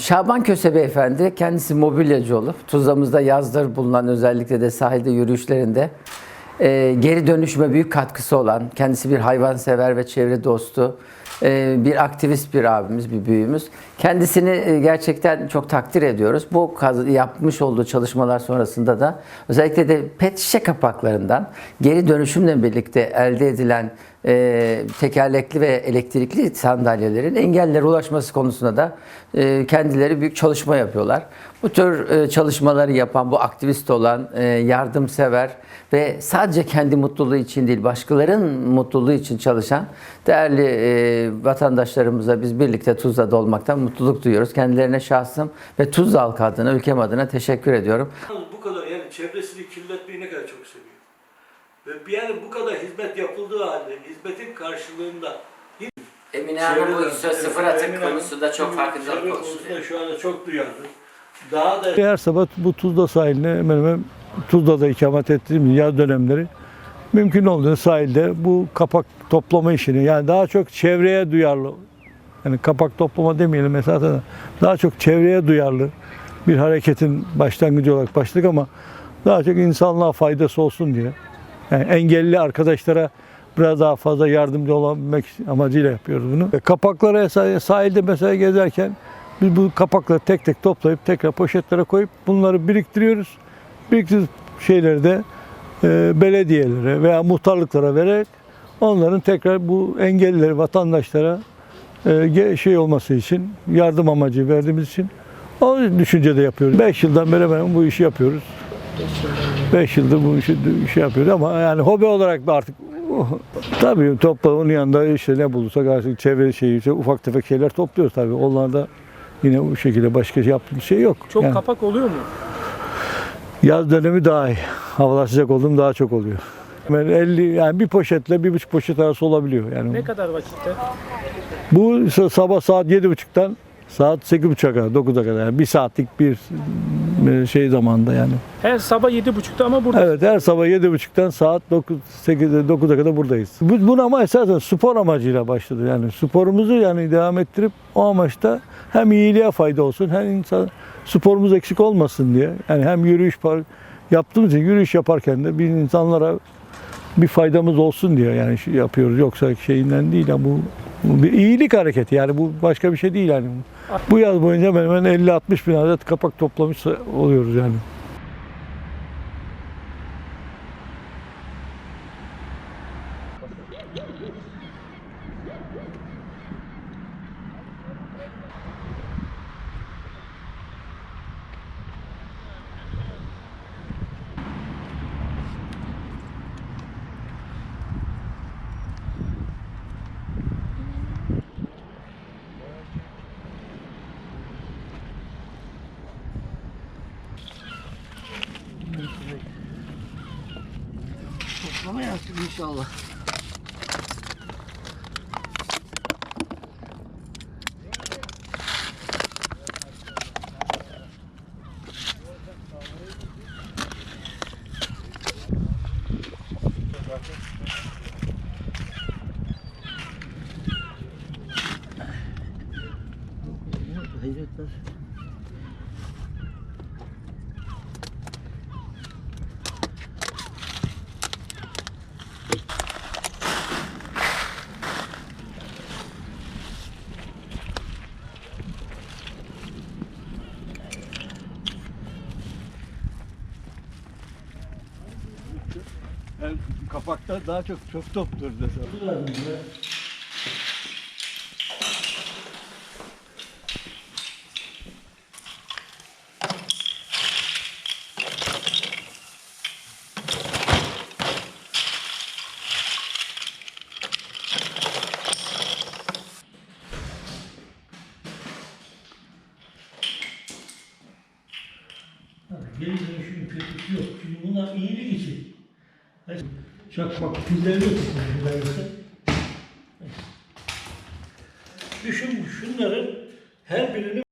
Şaban Köse Beyefendi kendisi mobilyacı olup Tuzla'mızda yazları bulunan özellikle de sahilde yürüyüşlerinde e, geri dönüşüme büyük katkısı olan, kendisi bir hayvansever ve çevre dostu, bir aktivist bir abimiz, bir büyüğümüz. Kendisini e, gerçekten çok takdir ediyoruz. Bu yapmış olduğu çalışmalar sonrasında da özellikle de pet şişe kapaklarından geri dönüşümle birlikte elde edilen e, tekerlekli ve elektrikli sandalyelerin engellere ulaşması konusunda da e, kendileri büyük çalışma yapıyorlar. Bu tür çalışmaları yapan, bu aktivist olan, yardımsever ve sadece kendi mutluluğu için değil, başkalarının mutluluğu için çalışan değerli vatandaşlarımıza biz birlikte Tuzla'da olmaktan mutluluk duyuyoruz. Kendilerine şahsım ve Tuzla halkı adına, ülkem adına teşekkür ediyorum. Bu kadar yani çevresini kirletmeyi ne kadar çok seviyor. Ve bir yani bu kadar hizmet yapıldığı halde hizmetin karşılığında Emine Çevre- Emine Hanım çevre konusunda şu anda çok duyarlı. Daha da Her sabah bu Tuzla sahiline hemen hemen Tuzla'da ikamet ettiğim yaz dönemleri mümkün olduğu sahilde bu kapak toplama işini yani daha çok çevreye duyarlı yani kapak toplama demeyelim mesela da daha çok çevreye duyarlı bir hareketin başlangıcı olarak başladık ama daha çok insanlığa faydası olsun diye. Yani engelli arkadaşlara biraz daha fazla yardımcı olabilmek amacıyla yapıyoruz bunu. Ve Kapaklara esa- sahilde mesela gezerken biz bu kapakları tek tek toplayıp tekrar poşetlere koyup bunları biriktiriyoruz. Biriktirdiğimiz şeyleri de e, belediyelere veya muhtarlıklara vererek onların tekrar bu engellileri vatandaşlara e, şey olması için yardım amacı verdiğimiz için o düşüncede yapıyoruz. 5 yıldan beri ben bu işi yapıyoruz. 5 yıldır bu işi şey yapıyoruz ama yani hobi olarak da artık tabii topla onun yanında işte ne bulursak artık çevre şeyi işte ufak tefek şeyler topluyoruz tabii. Onlarda yine bu şekilde başka şey yaptığımız şey yok. Çok Yani kapak oluyor mu? Yaz dönemi daha iyi. Havalar sıcak olduğum daha çok oluyor. Yani 50 yani bir poşetle bir buçuk poşet arası olabiliyor yani. Ne kadar vakitte? Bu sabah saat 7.30'dan saat 8.30'a kadar, 9'a kadar yani bir saatlik bir e, şey zamanda yani. Her sabah 7.30'da ama burada. Evet her sabah 7.30'dan saat 9 8'e 9'a kadar buradayız. Bu, bunu ama esasen spor amacıyla başladı. Yani sporumuzu yani devam ettirip o amaçta hem iyiliğe fayda olsun hem insan sporumuz eksik olmasın diye. Yani hem yürüyüş par- yaptığımız için yürüyüş yaparken de bir insanlara bir faydamız olsun diye yani şey yapıyoruz. Yoksa şeyinden değil ya bu, bu bir iyilik hareketi yani bu başka bir şey değil yani. Bu yaz boyunca hemen 50-60 bin adet kapak toplamış oluyoruz yani. Yaptık inşallah. Hayretler. Yani kapakta daha çok çok toptur mesela. Geri dönüşüm kötüsü yok. Çünkü bunlar iyilik için. Çakmak pilleri yok. Düşün şunların her birini